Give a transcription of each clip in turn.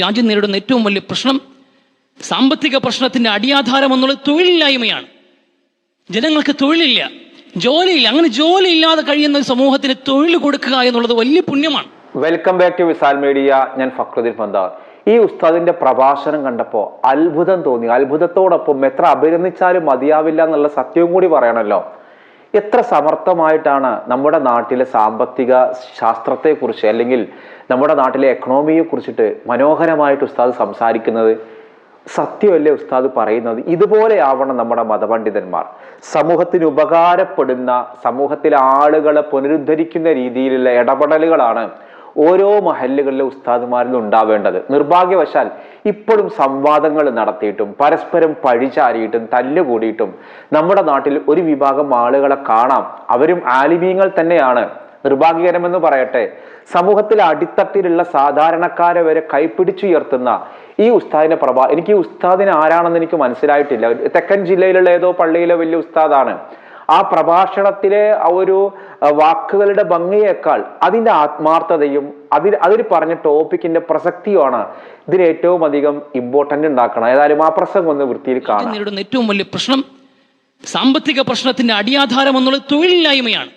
രാജ്യം നേരിടുന്ന ഏറ്റവും വലിയ പ്രശ്നം സാമ്പത്തിക പ്രശ്നത്തിന്റെ അടിയാധാരം എന്നുള്ളത് തൊഴിലില്ലായ്മയാണ്. ജനങ്ങൾക്ക് തൊഴിലില്ല ജോലിയില്ല. അങ്ങനെ ജോലി ഇല്ലാതെ കഴിയുന്ന ഒരു സമൂഹത്തിന് തൊഴിൽ കൊടുക്കുക എന്നുള്ളത് വലിയ പുണ്യമാണ്. Welcome back to Wisal media ഞാൻ ഫക്രുദ്ദീൻ പന്താർ. ഈ ഉസ്താദിന്റെ പ്രഭാഷണം കണ്ടപ്പോൾ അത്ഭുതം തോന്നി. അത്ഭുതത്തോടൊപ്പം എത്ര അഭിനന്ദിച്ചാലും മതിയാവില്ല എന്നുള്ള സത്യവും കൂടി പറയണല്ലോ. എത്ര സമർത്ഥമായിട്ടാണ് നമ്മുടെ നാട്ടിലെ സാമ്പത്തിക ശാസ്ത്രത്തെക്കുറിച്ച് അല്ലെങ്കിൽ നമ്മുടെ നാട്ടിലെ എക്കണോമിയെ കുറിച്ചിട്ട് മനോഹരമായിട്ട് ഉസ്താദ് സംസാരിക്കുന്നത് സത്യമല്ലേ ഉസ്താദ് പറയുന്നത്? ഇതുപോലെയാവണം നമ്മുടെ മതപണ്ഡിതന്മാർ. സമൂഹത്തിന് ഉപകാരപ്പെടുന്ന സമൂഹത്തിലെ ആളുകളെ പുനരുദ്ധരിക്കുന്ന രീതിയിലുള്ള ഇടപെടലുകളാണ് ഓരോ മഹല്ലുകളിലെ ഉസ്താദുമാരിലും ഉണ്ടാവേണ്ടത്. നിർഭാഗ്യവശാൽ ഇപ്പോഴും സംവാദങ്ങൾ നടത്തിയിട്ടും പരസ്പരം പഴിചാരിയിട്ടും തല്ലുകൂടിയിട്ടും നമ്മുടെ നാട്ടിൽ ഒരു വിഭാഗം ആളുകളെ കാണാം. അവരും ആലിമീങ്ങൾ തന്നെയാണ്. നിർഭാഗ്യകരമെന്ന് പറയട്ടെ സമൂഹത്തിൽ അടിത്തട്ടിലുള്ള സാധാരണക്കാരെ വരെ കൈപ്പിടിച്ചുയർത്തുന്ന ഈ ഉസ്താദിന്റെ പ്രഭാ എനിക്ക് ഉസ്താദിന് ആരാണെന്ന് എനിക്ക് മനസ്സിലായിട്ടില്ല. തെക്കൻ ജില്ലയിലുള്ള ഏതോ പള്ളിയിലെ വലിയ ഉസ്താദാണ്. ആ പ്രഭാഷണത്തിലെ ആ ഒരു വാക്കുകളുടെ ഭംഗിയേക്കാൾ അതിന്റെ ആത്മാർത്ഥതയും അതിൽ അതിൽ പറഞ്ഞ ടോപ്പിക്കിന്റെ പ്രസക്തിയുമാണ് ഇതിന് ഏറ്റവും അധികം ഇമ്പോർട്ടന്റ് ഉണ്ടാക്കണം. ഏതായാലും ആ പ്രസംഗം ഒന്ന് വൃത്തിയിൽ കാണാം. ഏറ്റവും വലിയ പ്രശ്നം സാമ്പത്തിക പ്രശ്നത്തിന്റെ അടിയാധാരം എന്നുള്ളത് തൊഴിലില്ലായ്മയാണ്.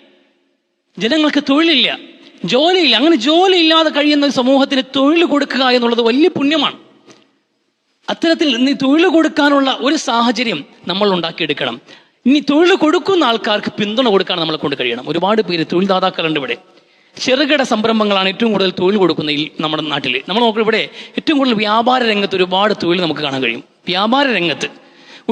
ജനങ്ങൾക്ക് തൊഴിലില്ല ജോലിയില്ല അങ്ങനെ ജോലി ഇല്ലാതെ കഴിയുന്ന ഒരു സമൂഹത്തിന് തൊഴിൽ കൊടുക്കുക എന്നുള്ളത് വലിയ പുണ്യമാണ്. അത്തരത്തിൽ തൊഴിൽ കൊടുക്കാനുള്ള ഒരു സാഹചര്യം നമ്മൾ ഉണ്ടാക്കിയെടുക്കണം. ഇനി തൊഴിൽ കൊടുക്കുന്ന ആൾക്കാർക്ക് പിന്തുണ കൊടുക്കാൻ നമ്മളെ കൊണ്ട് കഴിയണം. ഒരുപാട് പേര് തൊഴിൽദാതാക്കളുണ്ട് ഇവിടെ. ചെറുകിട സംരംഭങ്ങളാണ് ഏറ്റവും കൂടുതൽ തൊഴിൽ കൊടുക്കുന്ന ഈ നമ്മുടെ നാട്ടിൽ നമ്മൾ നോക്കുക ഇവിടെ ഏറ്റവും കൂടുതൽ വ്യാപാര രംഗത്ത് ഒരുപാട് തൊഴിൽ നമുക്ക് കാണാൻ കഴിയും. വ്യാപാര രംഗത്ത്.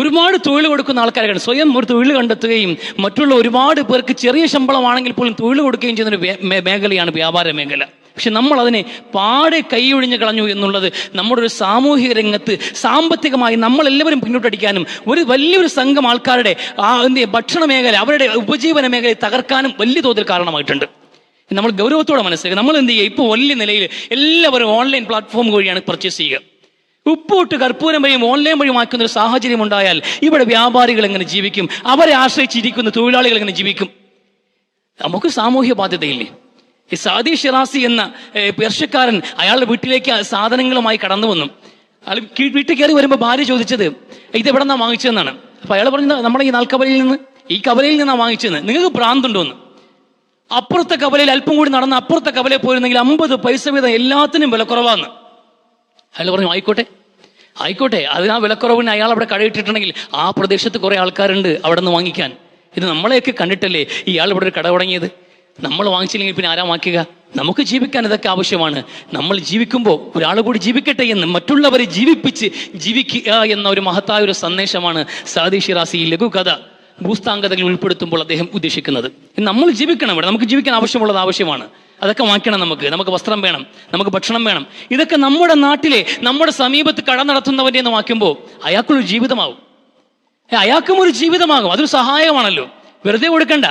ഒരുപാട് തൊഴിൽ കൊടുക്കുന്ന ആൾക്കാരെ കാണും സ്വയം ഒരു തൊഴിൽ കണ്ടെത്തുകയും മറ്റുള്ള ഒരുപാട് പേർക്ക് ചെറിയ ശമ്പളമാണെങ്കിൽ പോലും തൊഴിൽ കൊടുക്കുകയും ചെയ്യുന്ന ഒരു മേഖലയാണ് വ്യാപാര മേഖല. പക്ഷെ നമ്മൾ അതിനെ പാടെ കൈയൊഴിഞ്ഞു കളഞ്ഞു എന്നുള്ളത് നമ്മുടെ ഒരു സാമൂഹിക രംഗത്ത് സാമ്പത്തികമായി നമ്മളെല്ലാവരും പിന്നോട്ടടിക്കാനും ഒരു വലിയൊരു സംഘം ആൾക്കാരുടെ ആ എന്ത് ഭക്ഷണ മേഖല അവരുടെ ഉപജീവന മേഖലയെ തകർക്കാനും വലിയ തോതിൽ കാരണമായിട്ടുണ്ട്. നമ്മൾ ഗൗരവത്തോടെ മനസ്സിലാക്കുക. നമ്മൾ എന്ത് ചെയ്യുക? ഇപ്പോൾ വലിയ നിലയിൽ എല്ലാവരും ഓൺലൈൻ പ്ലാറ്റ്ഫോം വഴിയാണ് പർച്ചേസ് ചെയ്യുക. ഉപ്പൂട്ട് കർപ്പൂരം വഴിയും ഓൺലൈൻ വഴി വഴിയുമാക്കുന്ന ഒരു സാഹചര്യം ഉണ്ടായാൽ ഇവിടെ വ്യാപാരികൾ എങ്ങനെ ജീവിക്കും? അവരെ ആശ്രയിച്ചിരിക്കുന്ന തൊഴിലാളികൾ എങ്ങനെ ജീവിക്കും? നമുക്ക് സാമൂഹ്യ ബാധ്യതയില്ലേ? ഈ സാദി ഷിറാസി എന്ന പേർഷ്യക്കാരൻ അയാളുടെ വീട്ടിലേക്ക് സാധനങ്ങളുമായി കടന്നു വന്നു. അയാൾ വീട്ടിൽ കയറി വരുമ്പോൾ ഭാര്യ ചോദിച്ചത് ഇത് എവിടെ നിന്നാണ് വാങ്ങിച്ചതെന്നാണ്? അപ്പൊ അയാൾ പറഞ്ഞു നമ്മുടെ ഈ നാൽക്കവലയിൽ നിന്ന് ഈ കവലയിൽ നിന്നാണ് വാങ്ങിച്ചതെന്ന്. നിങ്ങൾക്ക് ഭ്രാന്തുണ്ടോ എന്ന്? അപ്പുറത്തെ കവലയിൽ അല്പം കൂടി നടന്ന് അപ്പുറത്തെ കവലയിൽ പോയിരുന്നെങ്കിൽ അമ്പത് പൈസ വീതം എല്ലാത്തിനും വില കുറവാന്ന് അയാൾ പറഞ്ഞു ആയിക്കോട്ടെ ആയിക്കോട്ടെ. അതിന് ആ വിലക്കുറവിന് അയാൾ അവിടെ കടയിട്ടിട്ടുണ്ടെങ്കിൽ ആ പ്രദേശത്ത് കുറെ ആൾക്കാരുണ്ട് അവിടെ നിന്ന് വാങ്ങിക്കാൻ. ഇത് നമ്മളെയൊക്കെ കണ്ടിട്ടല്ലേ ഇയാൾ ഇവിടെ ഒരു കട തുടങ്ങിയത്? നമ്മൾ വാങ്ങിച്ചില്ലെങ്കിൽ പിന്നെ ആരാ വാങ്ങിക്കുക? നമുക്ക് ജീവിക്കാൻ ഇതൊക്കെ ആവശ്യമാണ്. നമ്മൾ ജീവിക്കുമ്പോൾ ഒരാൾ കൂടി ജീവിക്കട്ടെ എന്ന് മറ്റുള്ളവരെ ജീവിപ്പിച്ച് ജീവിക്കുക എന്ന ഒരു മഹത്തായ ഒരു സന്ദേശമാണ് സാദി റാസി ഈ ലഘുകഥ ഭൂസ്ഥാംഗതകൾ ഉൾപ്പെടുത്തുമ്പോൾ അദ്ദേഹം ഉദ്ദേശിക്കുന്നത്. നമ്മൾ ജീവിക്കണം ഇവിടെ. നമുക്ക് ജീവിക്കാൻ ആവശ്യമുള്ളത് ആവശ്യമാണ്. അതൊക്കെ വാങ്ങിക്കണം നമുക്ക്. നമുക്ക് വസ്ത്രം വേണം. നമുക്ക് ഭക്ഷണം വേണം. ഇതൊക്കെ നമ്മുടെ നാട്ടിലെ നമ്മുടെ സമീപത്ത് കട നടത്തുന്നവന്റെ എന്ന് വാക്കുമ്പോൾ അയാൾക്കൊരു ജീവിതമാവും. ഏ, അയാൾക്കും ഒരു ജീവിതമാകും. അതൊരു സഹായമാണല്ലോ. വെറുതെ കൊടുക്കണ്ട.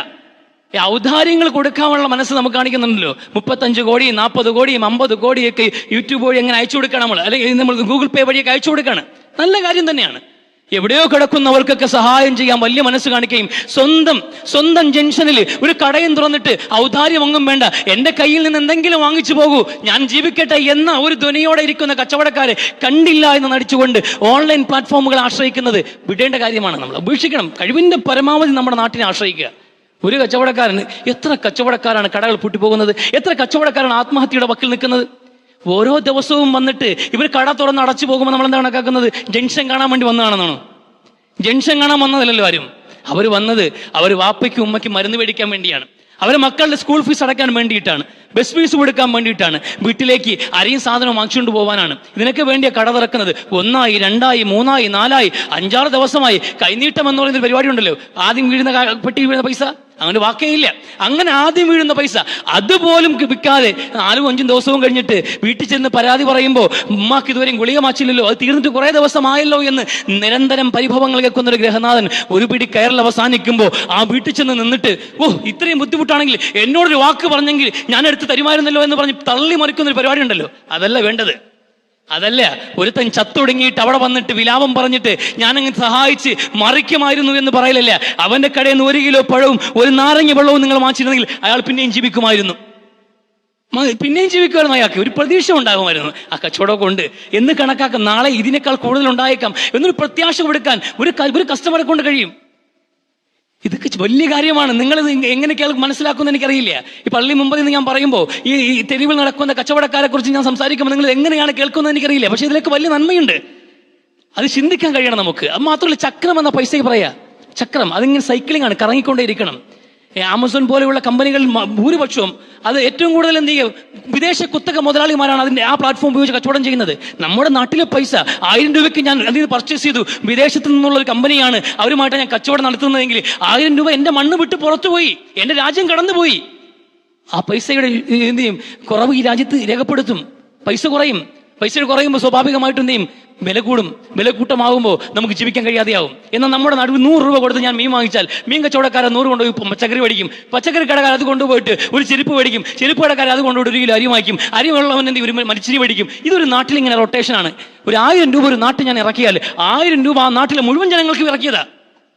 ഔദാര്യങ്ങൾ കൊടുക്കാനുള്ള മനസ്സ് നമുക്ക് കാണിക്കുന്നുണ്ടല്ലോ. മുപ്പത്തഞ്ച് കോടിയും നാൽപ്പത് കോടിയും അമ്പത് കോടിയൊക്കെ യൂട്യൂബ് വഴി എങ്ങനെ അയച്ചു കൊടുക്കണം നമ്മൾ? അല്ലെങ്കിൽ നമ്മൾ ഗൂഗിൾ പേ വഴിയൊക്കെ അയച്ചു കൊടുക്കുകയാണ് നല്ല കാര്യം തന്നെയാണ്. എവിടെയോ കിടക്കുന്നവർക്കൊക്കെ സഹായം ചെയ്യാൻ വലിയ മനസ്സ് കാണിക്കുകയും സ്വന്തം സ്വന്തം ജംഗ്ഷനിൽ ഒരു കടയും തുറന്നിട്ട് ഔദാര്യം ഒന്നും വേണ്ട. എന്റെ കയ്യിൽ നിന്ന് എന്തെങ്കിലും വാങ്ങിച്ചു പോകൂ. ഞാൻ ജീവിക്കട്ടെ എന്ന ഒരു ധ്വനിയോടെ ഇരിക്കുന്ന കച്ചവടക്കാരെ കണ്ടില്ല എന്ന് നടിച്ചുകൊണ്ട് ഓൺലൈൻ പ്ലാറ്റ്ഫോമുകളെ ആശ്രയിക്കുന്നത് വിടേണ്ട കാര്യമാണ് നമ്മൾ. ഉപേക്ഷിക്കണം കഴിവിന്റെ പരമാവധി നമ്മുടെ നാട്ടിനെ ആശ്രയിക്കുക. ഒരു കച്ചവടക്കാരന് എത്ര കച്ചവടക്കാരാണ് കടകൾ പൂട്ടിപ്പോകുന്നത്? എത്ര കച്ചവടക്കാരാണ് ആത്മഹത്യയുടെ വക്കിൽ നിൽക്കുന്നത്? ഓരോ ദിവസവും വന്നിട്ട് ഇവർ കട തുറന്ന് അടച്ചു പോകുമ്പോൾ നമ്മൾ എന്താ കണക്കാക്കുന്നത് ജംഗ്ഷൻ കാണാൻ വേണ്ടി വന്നതാണെന്നാണ്? ജംഗ്ഷൻ കാണാൻ വന്നതല്ലല്ലോ ആരും. അവർ വന്നത് അവർ വാപ്പയ്ക്കും ഉമ്മയ്ക്കും മരുന്ന് മേടിക്കാൻ വേണ്ടിയാണ്. അവരെ മക്കളുടെ സ്കൂൾ ഫീസ് അടക്കാൻ വേണ്ടിയിട്ടാണ്. ബസ് ഫീസ് കൊടുക്കാൻ വേണ്ടിയിട്ടാണ്. വീട്ടിലേക്ക് അരിയും സാധനം വാങ്ങിച്ചുകൊണ്ട് പോകാനാണ് ഇതിനൊക്കെ വേണ്ടിയ കട തുറക്കുന്നത്. ഒന്നായി രണ്ടായി മൂന്നായി നാലായി അഞ്ചാറ് ദിവസമായി കൈനീട്ടം എന്ന് പറയുന്ന പരിപാടി ഉണ്ടല്ലോ. ആദ്യം വീഴുന്ന പെട്ടി വീഴുന്ന പൈസ? അങ്ങനെ വാക്കേയില്ല. അങ്ങനെ ആദ്യം വീഴുന്ന പൈസ. അതുപോലും വിൽക്കാതെ നാലും അഞ്ചും ദിവസവും കഴിഞ്ഞിട്ട് വീട്ടിൽ ചെന്ന് പരാതി പറയുമ്പോൾ ഉമ്മാക്ക് ഇതുവരെയും ഗുളിക മാച്ചില്ലല്ലോ അത് തീർന്നിട്ട് കുറേ ദിവസമായല്ലോ എന്ന് നിരന്തരം പരിഭവങ്ങൾ കേൾക്കുന്ന ഒരു ഗ്രഹനാഥൻ ഒരു പിടി കയറിൽ അവസാനിക്കുമ്പോൾ ആ വീട്ടിൽ ചെന്ന് നിന്നിട്ട് ഓ ഇത്രയും ബുദ്ധിമുട്ടാണെങ്കിൽ എന്നോടൊരു വാക്ക് പറഞ്ഞെങ്കിൽ ഞാൻ എടുത്ത് തരുമായിരുന്നല്ലോ എന്ന് പറഞ്ഞ് തള്ളി മറിക്കുന്ന ഒരു പരിപാടി ഉണ്ടല്ലോ. അതല്ല വേണ്ടത്. അതല്ല ഒരുത്തൻ ചത്തൊടുങ്ങിയിട്ട് അവിടെ വന്നിട്ട് വിലാപം പറഞ്ഞിട്ട് ഞാനങ്ങ് സഹായിച്ച് മറിക്കുമായിരുന്നു എന്ന് പറയലല്ല. അവന്റെ കടയിൽ നിന്ന് ഒരു കിലോ പഴവും ഒരു നാരങ്ങ വെള്ളവും നിങ്ങൾ വാങ്ങിച്ചിരുന്നെങ്കിൽ അയാൾ പിന്നെയും ജീവിക്കുമായിരുന്നു. പിന്നെയും ജീവിക്കുമായിരുന്നു അയാൾക്ക്. ഒരു പ്രതീക്ഷ ഉണ്ടാകുമായിരുന്നു. ആ കച്ചവടമൊക്കെ ഉണ്ട്. എന്ന് കണക്കാക്കാം നാളെ ഇതിനേക്കാൾ കൂടുതൽ ഉണ്ടായേക്കാം. എന്നൊരു പ്രത്യാശ കൊടുക്കാൻ ഒരു ഒരു കസ്റ്റമറെ കൊണ്ട് കഴിയും. ഇതൊക്കെ വലിയ കാര്യമാണ്. നിങ്ങൾ എങ്ങനെ കേൾക്ക് മനസ്സിലാക്കുമെന്ന് എനിക്കറിയില്ല. ഈ പള്ളി മുമ്പിൽ നിന്ന് ഞാൻ പറയുമ്പോൾ ഈ തെരുവിൽ നടക്കുന്ന കച്ചവടക്കാരെ കുറിച്ച് ഞാൻ സംസാരിക്കുമ്പോൾ നിങ്ങൾ എങ്ങനെയാണ് കേൾക്കുന്നത് എനിക്കറിയില്ല. പക്ഷേ ഇതിലൊക്കെ വലിയ നന്മയുണ്ട്. അത് ചിന്തിക്കാൻ കഴിയണം നമുക്ക്. അത് മാത്രമല്ല ചക്രം എന്ന പൈസയ്ക്ക് പറയാ. ചക്രം അതിങ്ങനെ സൈക്ലിംഗ് ആണ്. കറങ്ങിക്കൊണ്ടേ ഇരിക്കണം. ആമസോൺ പോലെയുള്ള കമ്പനികൾ മ- ഭൂരിപക്ഷവും അത് ഏറ്റവും കൂടുതൽ എന്ത് ചെയ്യും? വിദേശ കുത്തക മുതലാളിമാരാണ് അതിന്റെ ആ പ്ലാറ്റ്ഫോം ഉപയോഗിച്ച് കച്ചവടം ചെയ്യുന്നത്. നമ്മുടെ നാട്ടിലെ പൈസ ആയിരം രൂപയ്ക്ക് ഞാൻ അതിൽ നിന്ന് പർച്ചേസ് ചെയ്തു. വിദേശത്ത് നിന്നുള്ള ഒരു കമ്പനിയാണ് അവരുമായിട്ട് ഞാൻ കച്ചവടം നടത്തുന്നതെങ്കിൽ ആയിരം രൂപ എന്റെ മണ്ണ് വിട്ട് പുറത്തുപോയി എന്റെ രാജ്യം കടന്നുപോയി. ആ പൈസയുടെ എന്ത് ചെയ്യും? കുറവ് ഈ രാജ്യത്ത് രേഖപ്പെടുത്തും. പൈസ കുറയും. പൈസ കുറയുമ്പോൾ സ്വാഭാവികമായിട്ടും എന്ത് വില കൂടും. വില കൂട്ടമാകുമ്പോൾ നമുക്ക് ജീവിക്കാൻ കഴിയാതെയാവും. എന്നാൽ നമ്മുടെ നടുവ് നൂറ് രൂപ കൊടുത്ത് ഞാൻ മീൻ വാങ്ങിച്ചാൽ മീൻ കച്ചവടക്കാരൻ നൂറ് കൊണ്ടുപോയി പച്ചക്കറി മേടിക്കും. പച്ചക്കറി കടക്കാരൻ അത് കൊണ്ടുപോയിട്ട് ഒരു ചെരുപ്പ് മേടിക്കും. ചെരുപ്പ് കടക്കാരൻ അത് കൊണ്ടുപോയിട്ട് ഒരു കിലോ അരി വാങ്ങിക്കും. അരി വെള്ളവൻ എന്ത് ഒരു മരിച്ചിരി മേടിക്കും. ഇതൊരു നാട്ടിൽ ഇങ്ങനെ റൊട്ടേഷനാണ് ഒരു ആയിരം രൂപ ഒരു നാട്ടിൽ ഞാൻ ഇറക്കിയാൽ ആയിരം രൂപ ആ നാട്ടിലെ മുഴുവൻ ജനങ്ങൾക്കും ഇറക്കിയതാ.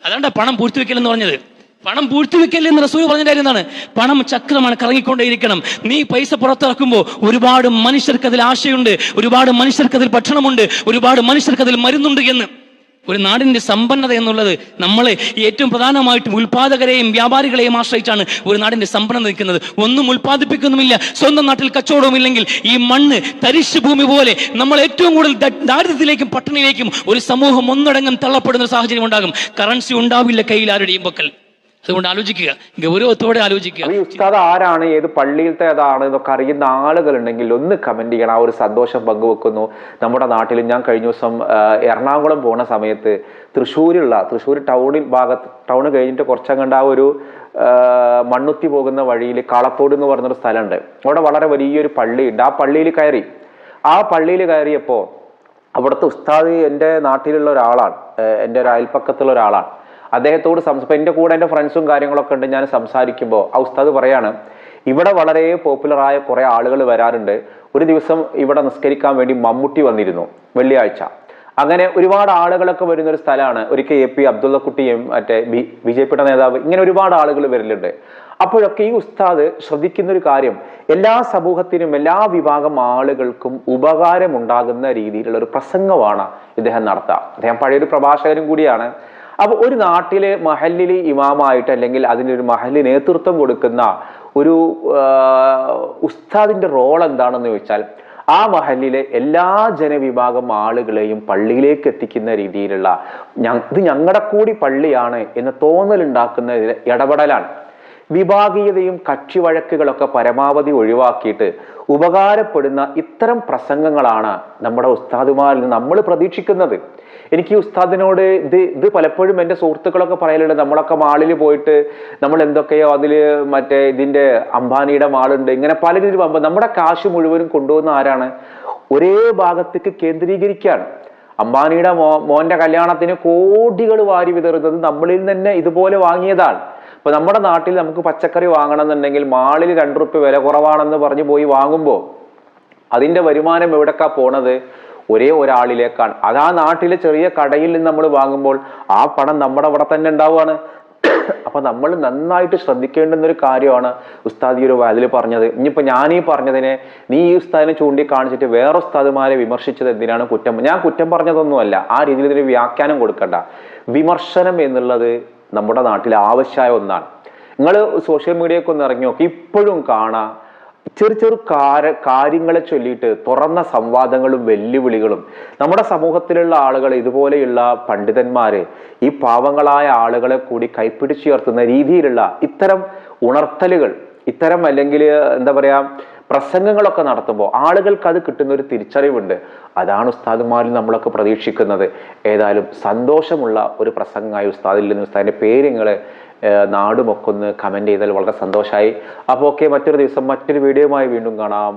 അതാണ്ട് പണം പൂർത്തിവെക്കൽ എന്ന് പറഞ്ഞത്. പണം പൂഴ്ത്തിവെക്കൽ എന്ന് റസൂൽ പറഞ്ഞ കാര്യം എന്താണ്? പണം ചക്രമാണ് കറങ്ങിക്കൊണ്ടേയിരിക്കണം. നീ പൈസ പുറത്തിറക്കുമ്പോൾ ഒരുപാട് മനുഷ്യർക്ക് അതിൽ ആശയുണ്ട് ഒരുപാട് മനുഷ്യർക്ക് അതിൽ ഭക്ഷണമുണ്ട് ഒരുപാട് മനുഷ്യർക്ക് അതിൽ മരുന്നുണ്ട് എന്ന്. ഒരു നാടിന്റെ സമ്പന്നത എന്നുള്ളത് നമ്മളെ ഏറ്റവും പ്രധാനമായിട്ടും ഉൽപാദകരെയും വ്യാപാരികളെയും ആശ്രയിച്ചാണ് ഒരു നാടിന്റെ സമ്പന്നത നിൽക്കുന്നത്. ഒന്നും ഉൽപ്പാദിപ്പിക്കുന്നുമില്ല സ്വന്തം നാട്ടിൽ കച്ചവടവുമില്ലെങ്കിൽ ഈ മണ്ണ് തരിശ് ഭൂമി പോലെ നമ്മൾ ഏറ്റവും കൂടുതൽ ദാരിദ്ര്യത്തിലേക്കും പട്ടിണിയിലേക്കും ഒരു സമൂഹം ഒന്നടങ്കം തള്ളപ്പെടുന്ന സാഹചര്യം ഉണ്ടാകും. കറൻസി ഉണ്ടാവില്ല കയ്യിൽ ആരുടെയും പക്കൽ. അതുകൊണ്ട് ആലോചിക്കുക. ഗൗരവത്തോടെ ആലോചിക്കുക. ഉസ്താദ് ആരാണ്? ഏത് പള്ളിയിലത്തെ ഏതാണ് എന്നൊക്കെ അറിയുന്ന ആളുകളുണ്ടെങ്കിൽ ഒന്ന് കമന്റ് ചെയ്യണം. ആ ഒരു സന്തോഷം പങ്കുവെക്കുന്നു. നമ്മുടെ നാട്ടിൽ ഞാൻ കഴിഞ്ഞ ദിവസം എറണാകുളം പോണ സമയത്ത് തൃശ്ശൂരുള്ള തൃശ്ശൂർ ടൗണിൽ ഭാഗത്ത് ടൗൺ കഴിഞ്ഞിട്ട് കുറച്ചങ്ങണ്ട ആ ഒരു മണ്ണുത്തി പോകുന്ന വഴിയിൽ കാളത്തോട് എന്ന് പറഞ്ഞൊരു സ്ഥലമുണ്ട്. അവിടെ വളരെ വലിയൊരു പള്ളിയുണ്ട് ആ പള്ളിയിൽ കയറി. ആ പള്ളിയിൽ കയറിയപ്പോൾ അവിടുത്തെ ഉസ്താദ് എന്റെ നാട്ടിലുള്ള ഒരാളാണ്. എന്റെ ഒരു അയൽപ്പക്കത്തുള്ള ഒരാളാണ്. അദ്ദേഹത്തോട് സംസ എന്റെ കൂടെ എന്റെ ഫ്രണ്ട്സും കാര്യങ്ങളൊക്കെ ഉണ്ട് ഞാൻ സംസാരിക്കുമ്പോൾ ആ ഉസ്താദ് പറയാണ് ഇവിടെ വളരെ പോപ്പുലറായ കുറേ ആളുകൾ വരാറുണ്ട്. ഒരു ദിവസം ഇവിടെ നിസ്കരിക്കാൻ വേണ്ടി മമ്മൂട്ടി വന്നിരുന്നു വെള്ളിയാഴ്ച. അങ്ങനെ ഒരുപാട് ആളുകളൊക്കെ വരുന്ന ഒരു സ്ഥലമാണ്. ഒരിക്കൽ എ പി അബ്ദുള്ളക്കുട്ടിയും മറ്റേ ബി ബി ജെ പിയുടെ നേതാവ് ഇങ്ങനെ ഒരുപാട് ആളുകൾ വരലുണ്ട്. അപ്പോഴൊക്കെ ഈ ഉസ്താദ് ശ്രദ്ധിക്കുന്ന ഒരു കാര്യം എല്ലാ സമൂഹത്തിനും എല്ലാ വിഭാഗം ആളുകൾക്കും ഉപകാരമുണ്ടാകുന്ന രീതിയിലുള്ള ഒരു പ്രസംഗമാണ് ഇദ്ദേഹം നടത്തുക. അദ്ദേഹം പഴയൊരു പ്രഭാഷകനും കൂടിയാണ്. അപ്പോൾ ഒരു നാട്ടിലെ മഹല്ലിൽ ഇമാമായിട്ട് അല്ലെങ്കിൽ അതിനൊരു മഹല്ല് നേതൃത്വം കൊടുക്കുന്ന ഒരു ഉസ്താദിന്റെ റോൾ എന്താണെന്ന് ചോദിച്ചാൽ ആ മഹലിലെ എല്ലാ ജനവിഭാഗം ആളുകളെയും പള്ളിയിലേക്ക് എത്തിക്കുന്ന രീതിയിലുള്ള ഇത് ഞങ്ങളുടെ കൂടി പള്ളിയാണ് എന്ന് തോന്നലുണ്ടാക്കുന്ന ഇടപെടലാണ്. വിഭാഗീയതയും കക്ഷി വഴക്കുകളൊക്കെ പരമാവധി ഒഴിവാക്കിയിട്ട് ഉപകാരപ്പെടുന്ന ഇത്തരം പ്രസംഗങ്ങളാണ് നമ്മുടെ ഉസ്താദുമാരിൽ നിന്ന് നമ്മൾ പ്രതീക്ഷിക്കുന്നത്. എനിക്ക് ഉസ്താദിനോട് ഇത് ഇത് പലപ്പോഴും എന്റെ സുഹൃത്തുക്കളൊക്കെ പറയലുണ്ട് നമ്മളൊക്കെ മാളിൽ പോയിട്ട് നമ്മൾ എന്തൊക്കെയോ അതിൽ മറ്റേ ഇതിന്റെ അംബാനിയുടെ മാളുണ്ട് ഇങ്ങനെ പല രീതിയിൽ പോകുമ്പോൾ നമ്മുടെ കാശ് മുഴുവനും കൊണ്ടുപോകുന്ന ആരാണ്? ഒരേ ഭാഗത്തേക്ക് കേന്ദ്രീകരിക്കുകയാണ്. അംബാനിയുടെ മോ മോന്റെ കല്യാണത്തിന് കോടികൾ വാരി വിതറുന്നത് നമ്മളിൽ തന്നെ ഇതുപോലെ വാങ്ങിയതാണ്. ഇപ്പൊ നമ്മുടെ നാട്ടിൽ നമുക്ക് പച്ചക്കറി വാങ്ങണം എന്നുണ്ടെങ്കിൽ മാളിൽ രണ്ടു റുപ്യ വില കുറവാണെന്ന് പറഞ്ഞ് പോയി വാങ്ങുമ്പോൾ അതിന്റെ വരുമാനം എവിടെക്കാ പോണത്? ഒരേ ഒരാളിലേക്കാണ്. അത് ആ നാട്ടിലെ ചെറിയ കടയിൽ നിന്ന് നമ്മൾ വാങ്ങുമ്പോൾ ആ പണം നമ്മുടെ അവിടെ തന്നെ ഉണ്ടാവുകയാണ്. അപ്പൊ നമ്മൾ നന്നായിട്ട് ശ്രദ്ധിക്കേണ്ടുന്ന ഒരു കാര്യമാണ് ഉസ്താദി ഒരു അതിൽ പറഞ്ഞത്. ഇനിയിപ്പോ ഞാൻ ഈ പറഞ്ഞതിനെ നീ ഈ ഉസ്താദിനെ ചൂണ്ടിക്കാണിച്ചിട്ട് വേറെ ഉസ്താദുമാരെ വിമർശിച്ചത് എന്തിനാണ് കുറ്റം? ഞാൻ കുറ്റം പറഞ്ഞതൊന്നുമല്ല. ആ രീതിയിൽ ഇതിന് വ്യാഖ്യാനം കൊടുക്കണ്ട. വിമർശനം എന്നുള്ളത് നമ്മുടെ നാട്ടിൽ ആവശ്യമായ ഒന്നാണ്. നിങ്ങൾ സോഷ്യൽ മീഡിയയൊക്കെ ഒന്ന് ഇറങ്ങി നോക്കി. ഇപ്പോഴും കാണാം ചെറു ചെറു കാര കാര്യങ്ങളെ ചൊല്ലിയിട്ട് തുറന്ന സംവാദങ്ങളും വെല്ലുവിളികളും. നമ്മുടെ സമൂഹത്തിലുള്ള ആളുകൾ ഇതുപോലെയുള്ള പണ്ഡിതന്മാര് ഈ പാവങ്ങളായ ആളുകളെ കൂടി കൈപ്പിടിച്ചുയർത്തുന്ന രീതിയിലുള്ള ഇത്തരം ഉണർത്തലുകൾ ഇത്തരം അല്ലെങ്കിൽ എന്താ പറയാ പ്രസംഗങ്ങളൊക്കെ നടത്തുമ്പോൾ ആളുകൾക്ക് അത് കിട്ടുന്ന ഒരു തിരിച്ചറിവുണ്ട്. അതാണ് ഉസ്താദുമാരിൽ നമ്മളൊക്കെ പ്രതീക്ഷിക്കുന്നത്. ഏതായാലും സന്തോഷമുള്ള ഒരു പ്രസംഗമായി ഉസ്താദിൽ നിന്ന് ഉസ്താദിന്റെ പേര് നിങ്ങൾ നാടുമൊക്കെ ഒന്ന് കമന്റ് ചെയ്താൽ വളരെ സന്തോഷമായി അപ്പോൾ ഓക്കെ മറ്റൊരു ദിവസം മറ്റൊരു വീഡിയോയുമായി വീണ്ടും കാണാം.